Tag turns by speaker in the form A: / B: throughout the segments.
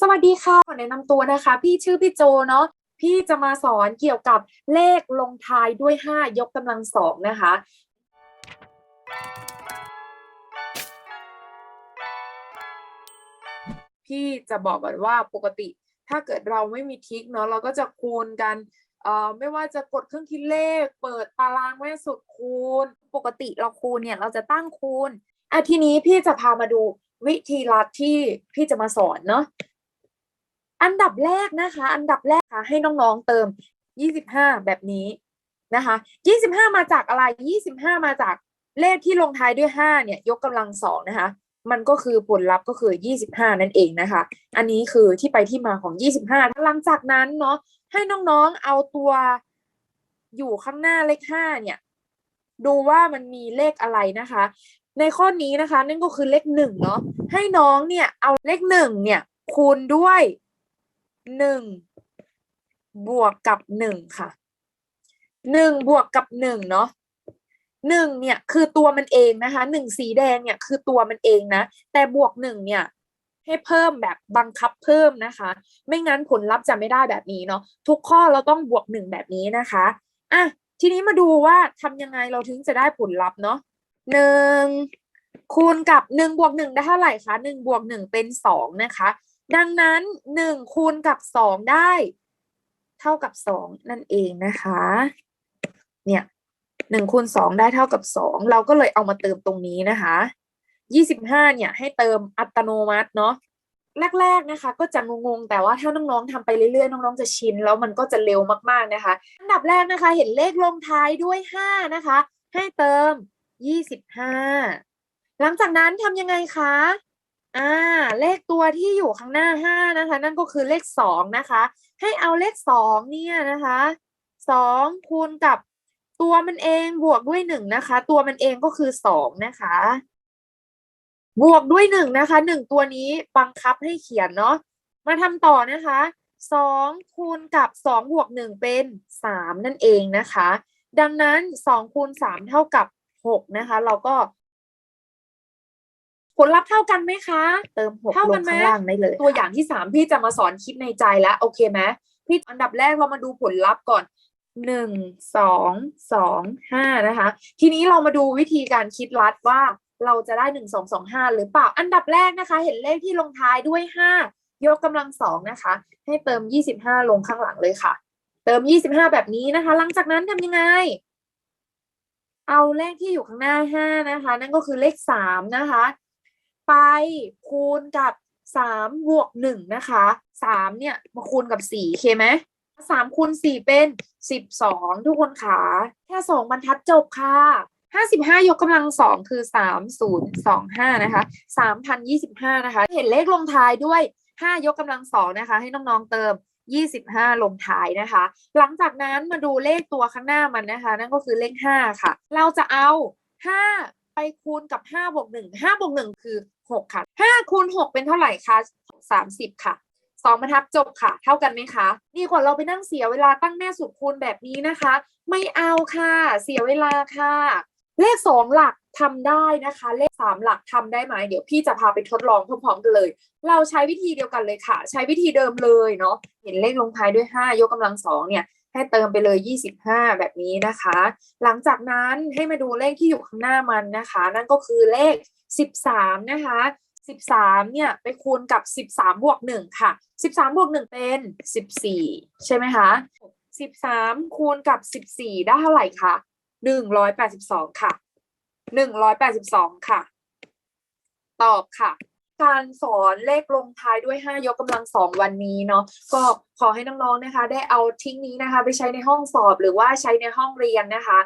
A: สวัสดีค่ะขอแนะนำตัวนะคะ พี่ชื่อพี่โจเนาะพี่จะมาสอนเกี่ยวกับเลขลงท้ายด้วย 5 ยกกำลังสองนะคะ พี่จะบอกก่อนว่าปกติ ถ้าเกิดเราไม่มีทิกเนาะเราก็จะคูณกันเอ่อไม่ว่าจะกดเครื่องคิดเลข เปิดตารางแม่สุดคูณ ปกติเราคูณเนี่ยเราจะตั้งคูณอะทีนี้พี่จะพามาดูวิธีลัดที่พี่จะมาสอนเนาะ อันดับแรกนะคะ อันดับแรกค่ะ ให้น้องๆเติม 25 แบบนี้นะคะ 25 มาจากอะไร 25 มาจากเลขที่ลงท้ายด้วย 5 เนี่ย ยกกำลังสองนะคะ มันก็คือผลลัพธ์ก็คือ 25 นั่นเองนะคะ อันนี้คือที่ไปที่มาของ 25 หลังจากนั้นเนาะให้น้องๆเอาตัวอยู่ข้างหน้าเลข 5 เนี่ย ดูว่ามันมีเลขอะไรนะคะ ในข้อนี้นะคะ นั่นก็คือเลขหนึ่งเนาะให้น้องเนี่ยเอาเลขหนึ่งเนี่ยคูณด้วย หนึ่งบวกกับหนึ่งค่ะหนึ่งบวกกับหนึ่งเนาะหนึ่งเนี่ยคือตัวมันเองนะคะหนึ่งสีแดงเนี่ยคือตัวมันเองนะ แต่บวกหนึ่งเนี่ยให้เพิ่มแบบบังคับเพิ่มนะคะ ไม่งั้นผลลัพธ์จะไม่ได้แบบนี้เนาะทุกข้อเราต้องบวกหนึ่งแบบนี้นะคะอะทีนี้มาดูว่าทำยังไงเราถึงจะได้ผลลัพธ์เนาะหนึ่งคูณกับหนึ่งบวกหนึ่งได้เท่าไหร่คะหนึ่งบวกหนึ่งเป็นสองนะคะ ดังนั้นหนึ่งคูณกับสองได้ เท่ากับสองนั่นเองนะคะ เนี่ยหนึ่งคูณสองได้เท่ากับสองเราก็เลยเอามาเติมตรงนี้นะคะยี่สิบห้าเนี่ยให้เติมอัตโนมัติเนาะแรกๆนะคะ ก็จะงงๆแต่ว่าถ้าน้องๆทำไปเรื่อยๆน้องๆจะชินแล้วมันก็จะเร็วมากๆนะคะ อันดับแรกนะคะ เห็นเลขลงท้ายด้วยห้านะคะ ให้เติมยี่สิบห้าหลังจากนั้นทำยังไงคะ อ่าเลขตัวที่อยู่ข้างหน้าห้านะคะ นั่นก็คือเลขสองนะคะ ให้เอาเลขสองเนี่ยนะคะสองคูณกับตัวมันเองบวกด้วยหนึ่งนะคะ ตัวมันเองก็คือสองนะคะ บวกด้วยหนึ่งนะคะหนึ่งตัวนี้บังคับให้เขียนเนาะมาทำต่อนะคะสองคูณกับสองบวกหนึ่งเป็นสามนั่นเองนะคะ ดังนั้นสองคูณสามเท่ากับหกนะคะ เราก็ ผลลัพธ์เท่ากันไหมคะ เติมหก
B: เท่า
A: ล
B: กั
A: ง
B: นไหม
A: ข้างล่างได้เลย ตัวอย่างที่สามพี่จะมาสอนคิดในใจแล้ว โอเคไหมพี่อันดับแรกเรามาดูผลลัพธ์ก่อนหนึ่งสองสองห้านะคะ ทีนี้เรามาดูวิธีการคิดลัดว่าเราจะได้หนึ่งสองสองห้าหรือเปล่า อันดับแรกนะคะ เห็นเลขที่ลงท้ายด้วยห้ายกกำลังสองนะคะ ให้เติมยี่สิบห้าลงข้างหลังเลยค่ะ เติมยี่สิบห้าแบบนี้นะคะ หลังจากนั้นทำยังไง เอาเลขที่อยู่ข้างหน้าห้านะคะ นั่นก็คือเลขสามนะคะ ไปคูณกับสามบวกหนึ่งนะคะสามเนี่ยมาคูณกับสี่โอเคไหมสามคูณสี่เป็นสิบสองทุกคนขาแค่สองบรรทัดจบค่ะห้าสิบห้ายกกำลังสองคือสามศูนย์สองห้านะคะสามพันยี่สิบห้านะคะ เห็นเลขลงท้ายด้วยห้ายกกำลังสองนะคะ ให้น้องๆเติมยี่สิบห้าลงท้ายนะคะ หลังจากนั้นมาดูเลขตัวข้างหน้ามันนะคะ นั่นก็คือเลขห้าค่ะ เราจะเอาห้า คูณกับห้าบวกหนึ่งห้าบวกหนึ่งคือหกค่ะห้าคูณหกเป็นเท่าไหร่คะสามสิบค่ะสองบรรทัดจบค่ะ เท่ากันไหมคะดีกว่าเราไปนั่งเสียเวลาตั้งแม่สูตรคูณแบบนี้นะคะ ไม่เอาค่ะ เสียเวลาค่ะ เลขสองหลักทำได้นะคะ เลขสามหลักทำได้ไหมเดี๋ยวพี่จะพาไปทดลองพร้อมๆกันเลย เราใช้วิธีเดียวกันเลยค่ะ ใช้วิธีเดิมเลยเนาะเห็นเลขลงท้ายด้วยห้ายกกำลังสองเนี่ย ให้เติมไปเลย 25 แบบนี้นะคะ หลังจากนั้นให้มาดูเลขที่อยู่ข้างหน้ามันนะคะ นั่นก็คือเลข 13 นะคะ 13 เนี่ยไปคูณกับ 13 บวก 1 ค่ะ 13 บวก 1 เป็น 14 ใช่ไหมคะ 13 คูณกับ 14 ได้เท่าไหร่คะ182 ค่ะ 182 ค่ะ ตอบค่ะ การสอนเลขลงท้ายด้วย 5 ยกกำลังสองวันนี้เนาะก็ขอให้น้องๆนะคะ ได้เอาทิ้งนี้นะคะ ไปใช้ในห้องสอบหรือว่าใช้ในห้องเรียนนะคะ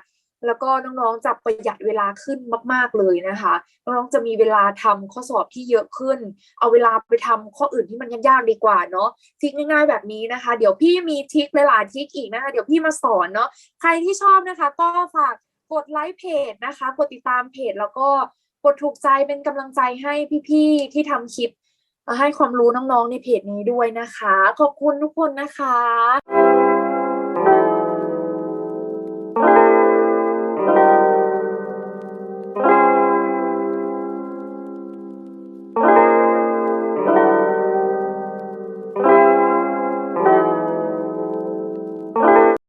A: แล้วก็น้องๆจะประหยัดเวลาขึ้นมาก ๆเลยนะคะน้องๆจะมีเวลาทำข้อสอบที่เยอะขึ้น เอาเวลาไปทำข้ออื่นที่มันยากๆดีกว่าเนาะทิกง่าย ๆแบบนี้นะคะ เดี๋ยวพี่มีทริคหลายๆทริคอีกนะคะเดี๋ยวพี่มาสอนเนาะใครที่ชอบนะคะ ก็ฝากกดไลค์เพจนะคะ กดติดตามเพจแล้วก็ กดถูกใจเป็นกำลังใจให้พี่ๆที่ทำคลิปให้ความรู้น้องๆในเพจนี้ด้วยนะคะ ขอบคุณทุกคนนะคะ